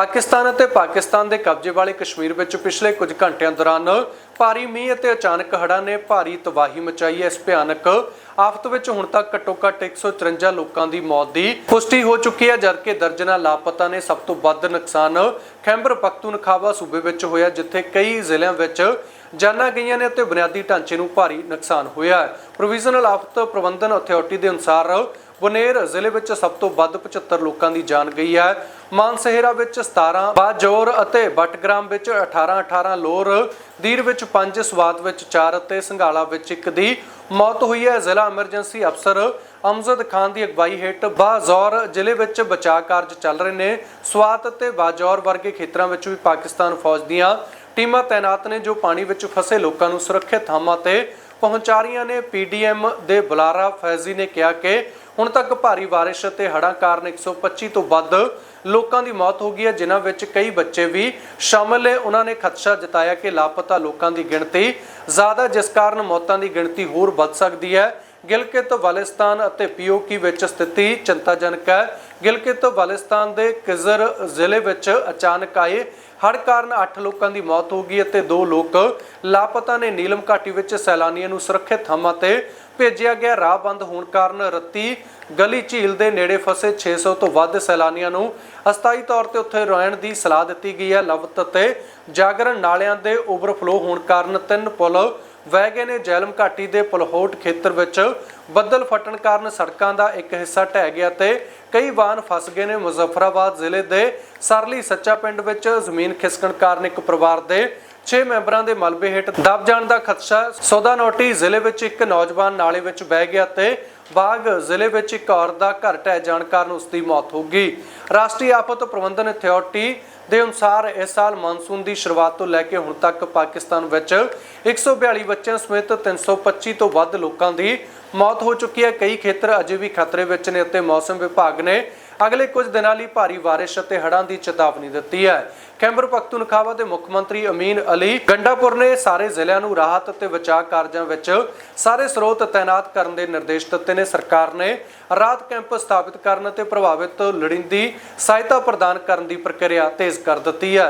ਪਾਕਿਸਤਾਨ ਅਤੇ ਪਾਕਿਸਤਾਨ ਦੇ ਕਬਜ਼ੇ ਵਾਲੇ ਕਸ਼ਮੀਰ ਵਿੱਚ ਪਿਛਲੇ ਕੁਝ ਘੰਟਿਆਂ ਦੌਰਾਨ ਭਾਰੀ ਮੀਂਹ ਅਤੇ ਅਚਾਨਕ ਹੜ੍ਹਾਂ ਨੇ ਭਾਰੀ ਤਬਾਹੀ ਮਚਾਈ। ਹੈ ਇਸ ਭਿਆਨਕ ਆਫਤ ਵਿੱਚ ਹੁਣ ਤੱਕ ਘੱਟੋ-ਘੱਟ 154 ਲੋਕਾਂ ਦੀ ਮੌਤ ਦੀ ਪੁਸ਼ਟੀ ਹੋ ਚੁੱਕੀ ਹੈ, ਜਦਕਿ ਦਰਜਨਾਂ ਲਾਪਤਾ ਨੇ ਸਭ ਤੋਂ ਵੱਧ ਨੁਕਸਾਨ ਖੈਂਬਰ ਪਖਤੂਨਖਾਵਾ ਸੂਬੇ ਵਿੱਚ ਹੋਇਆ, ਜਿੱਥੇ ਕਈ ਜ਼ਿਲ੍ਹਿਆਂ ਵਿੱਚ ਜਾਨਾਂ ਗਈਆਂ ਨੇ ਅਤੇ ਬੁਨਿਆਦੀ ਢਾਂਚੇ ਨੂੰ ਭਾਰੀ ਨੁਕਸਾਨ ਹੋਇਆ ਹੈ। ਪ੍ਰੋਵੀਜ਼ਨਲ ਆਫਤ ਪ੍ਰਬੰਧਨ ਅਥਾਰਟੀ ਦੇ ਅਨੁਸਾਰ ਬੁਨੇਰ ਜ਼ਿਲ੍ਹੇ ਵਿੱਚ ਸਭ ਤੋਂ ਵੱਧ 75 ਲੋਕਾਂ ਦੀ ਜਾਨ ਗਈ ਹੈ। ਮਾਨਸਹਿਰਾ ਵਿੱਚ 17 ਬਾਜੌਰ ਅਤੇ ਬਟਗ੍ਰਾਮ ਵਿੱਚ 18 18 ਲੋਰ ਦੀਰ ਵਿੱਚ 5 ਸਵਾਤ ਵਿੱਚ 4 ਅਤੇ ਸੰਘਾਲਾ ਵਿੱਚ 1 ਦੀ ਮੌਤ ਹੋਈ ਹੈ। ਜ਼ਿਲ੍ਹਾ ਐਮਰਜੈਂਸੀ ਅਫਸਰ ਅਮਜ਼ਦ ਖਾਨ ਦੀ ਅਗਵਾਈ ਹੇਠ ਬਾਜ਼ੌਰ ਜ਼ਿਲ੍ਹੇ ਵਿੱਚ ਬਚਾਅ ਕਾਰਜ ਚੱਲ ਰਹੇ ਨੇ। ਸਵਾਤ ਅਤੇ ਬਾਜੌਰ ਵਰਗੇ ਖੇਤਰਾਂ ਵਿੱਚ ਵੀ ਪਾਕਿਸਤਾਨ ਫੌਜ ਦੀਆਂ ਟੀਮਾਂ ਤਾਇਨਾਤ ਨੇ, ਜੋ ਪਾਣੀ ਵਿੱਚ ਫਸੇ ਲੋਕਾਂ ਨੂੰ ਸੁਰੱਖਿਅਤ ਥਾਵਾਂ ਤੇ ਪਹੁੰਚਾ ਰਹੀਆਂ ਨੇ ਪੀਡੀਐਮ ਦੇ ਬੁਲਾਰਾ ਫੈਜ਼ੀ ਨੇ ਕਿਹਾ ਕਿ ਹੁਣ ਤੱਕ ਭਾਰੀ ਬਾਰਿਸ਼ ਅਤੇ ਹੜ੍ਹਾਂ ਕਾਰਨ 125 ਤੋਂ ਵੱਧ ਲੋਕਾਂ ਦੀ ਮੌਤ ਹੋ ਗਈ ਹੈ, ਜਿਨ੍ਹਾਂ ਵਿੱਚ ਕਈ ਬੱਚੇ ਵੀ ਸ਼ਾਮਲ ਨੇ। ਉਹਨਾਂ ਨੇ ਖਦਸ਼ਾ ਜਤਾਇਆ ਕਿ ਲਾਪਤਾ ਲੋਕਾਂ ਦੀ ਗਿਣਤੀ ਜ਼ਿਆਦਾ, ਜਿਸ ਕਾਰਨ ਮੌਤਾਂ ਦੀ ਗਿਣਤੀ ਹੋਰ ਵੱਧ ਸਕਦੀ ਹੈ। ਗਿਲਕਿਤ ਵਾਲਿਸਤਾਨ ਅਤੇ ਪੀਓਕੀ ਵਿੱਚ ਸਥਿਤੀ ਚਿੰਤਾਜਨਕ ਹੈ। ਗਿਲਕਿਤ ਵਾਲਿਸਤਾਨ ਦੇ ਕਿਜ਼ਰ ਜ਼ਿਲ੍ਹੇ ਵਿੱਚ ਅਚਾਨਕ ਆਏ। ਹੜ੍ਹ ਕਾਰਨ 8 ਲੋਕਾਂ ਦੀ ਮੌਤ ਹੋ ਗਈ ਅਤੇ 2 ਲੋਕ ਲਾਪਤਾ ਨੇ ਨੀਲਮ ਘਾਟੀ ਵਿੱਚ ਸੈਲਾਨੀਆਂ ਨੂੰ ਸੁਰੱਖਿਅਤ ਥਾਵਾਂ ਤੇ ਭੇਜਿਆ ਗਿਆ। ਰਾਹ ਬੰਦ ਹੋਣ ਕਾਰਨ ਰੱਤੀ ਗਲੀ ਝੀਲ ਦੇ ਨੇੜੇ ਫਸੇ 600 ਤੋਂ ਵੱਧ ਸੈਲਾਨੀਆਂ ਨੂੰ ਅਸਥਾਈ ਤੌਰ ਤੇ ਉੱਥੇ ਰਹਿਣ ਦੀ ਸਲਾਹ ਦਿੱਤੀ ਗਈ ਹੈ। ਲਵਤ ਅਤੇ ਜਾਗਰਣ ਨਾਲਿਆਂ ਦੇ ਓਵਰਫਲੋ ਹੋਣ ਕਾਰਨ ਤਿੰਨ ਪੁਲ ਵਹਿ ਗਏ ਨੇ ਜੈਲਮ ਘਾਟੀ ਦੇ ਪਲਹੋਟ ਖੇਤਰ ਵਿੱਚ। ਬੱਦਲ ਫਟਣ ਕਾਰਨ ਸੜਕਾਂ ਦਾ ਇੱਕ ਹਿੱਸਾ ਢਹਿ ਗਿਆ ਤੇ ਕਈ ਵਾਹਨ ਫਸ ਗਏ ਨੇ। ਮੁਜ਼ੱਫਰਾਬਾਦ ਜ਼ਿਲ੍ਹੇ ਦੇ ਸਰਲੀ ਸੱਚਾ ਪਿੰਡ ਵਿੱਚ ਜ਼ਮੀਨ ਖਿਸਕਣ ਕਾਰਨ ਇੱਕ ਪਰਿਵਾਰ ਦੇ 6 ਮੈਂਬਰਾਂ ਦੇ ਮਲਬੇ ਹੇਠ ਦਬ ਜਾਣ ਦਾ ਖਦਸ਼ਾ ਸੌਦਾਨੋਟੀ ਜ਼ਿਲ੍ਹੇ ਵਿੱਚ ਇੱਕ ਨੌਜਵਾਨ ਨਾਲੇ ਵਿੱਚ ਬਹਿ ਗਿਆ ਤੇ ਬਾਗ ਜ਼ਿਲ੍ਹੇ ਵਿੱਚ ਇੱਕ ਔਰਤ ਦਾ ਘਰ ਢਹਿ ਜਾਣ ਕਾਰਨ ਉਸ ਦੀ ਮੌਤ ਹੋ ਗਈ। ਰਾਸ਼ਟਰੀ ਆਫਤ ਪ੍ਰਬੰਧਨ ਅਥਾਰਟੀ ਦੇ ਅਨੁਸਾਰ ਇਸ ਸਾਲ ਮਾਨਸੂਨ ਦੀ ਸ਼ੁਰੂਆਤ ਤੋਂ ਲੈ ਕੇ ਹੁਣ ਤੱਕ ਪਾਕਿਸਤਾਨ ਵਿੱਚ 142 ਬੱਚਿਆਂ ਸਮੇਤ 325 ਤੋਂ ਵੱਧ ਲੋਕਾਂ ਦੀ ਮੌਤ ਹੋ ਚੁੱਕੀ ਹੈ। ਕਈ ਖੇਤਰ ਅਜੇ ਵੀ ਖਤਰੇ ਵਿੱਚ ਨੇ ਅਤੇ ਮੌਸਮ ਵਿਭਾਗ ਨੇ ਅਗਲੇ ਕੁਝ ਦਿਨਾਂ ਲਈ ਭਾਰੀ ਬਾਰਿਸ਼ ਅਤੇ ਹੜ੍ਹਾਂ ਦੀ ਚੇਤਾਵਨੀ ਦਿੱਤੀ ਹੈ। ਖੈਬਰ ਪਖਤੂਨਖਾਵਾ ਦੇ ਮੁੱਖ ਮੰਤਰੀ ਅਮੀਨ ਅਲੀ, ਗੰਡਾਪੁਰ ਨੇ ਸਾਰੇ ਜ਼ਿਲ੍ਹਿਆਂ ਨੂੰ ਰਾਹਤ ਅਤੇ ਬਚਾਅ ਕਾਰਜਾਂ ਵਿੱਚ ਸਾਰੇ ਸਰੋਤ ਤਾਇਨਾਤ ਕਰਨ ਦੇ ਨਿਰਦੇਸ਼ ਦਿੱਤੇ ਨੇ। ਸਰਕਾਰ ਨੇ ਰਾਹਤ ਕੈਂਪ ਸਥਾਪਿਤ ਕਰਨ ਅਤੇ ਪ੍ਰਭਾਵਿਤ ਲੋੜੀਂਦੀ ਸਹਾਇਤਾ ਪ੍ਰਦਾਨ ਕਰਨ ਦੀ ਪ੍ਰਕਿਰਿਆ ਤੇਜ਼ ਕਰ ਦਿੱਤੀ ਹੈ।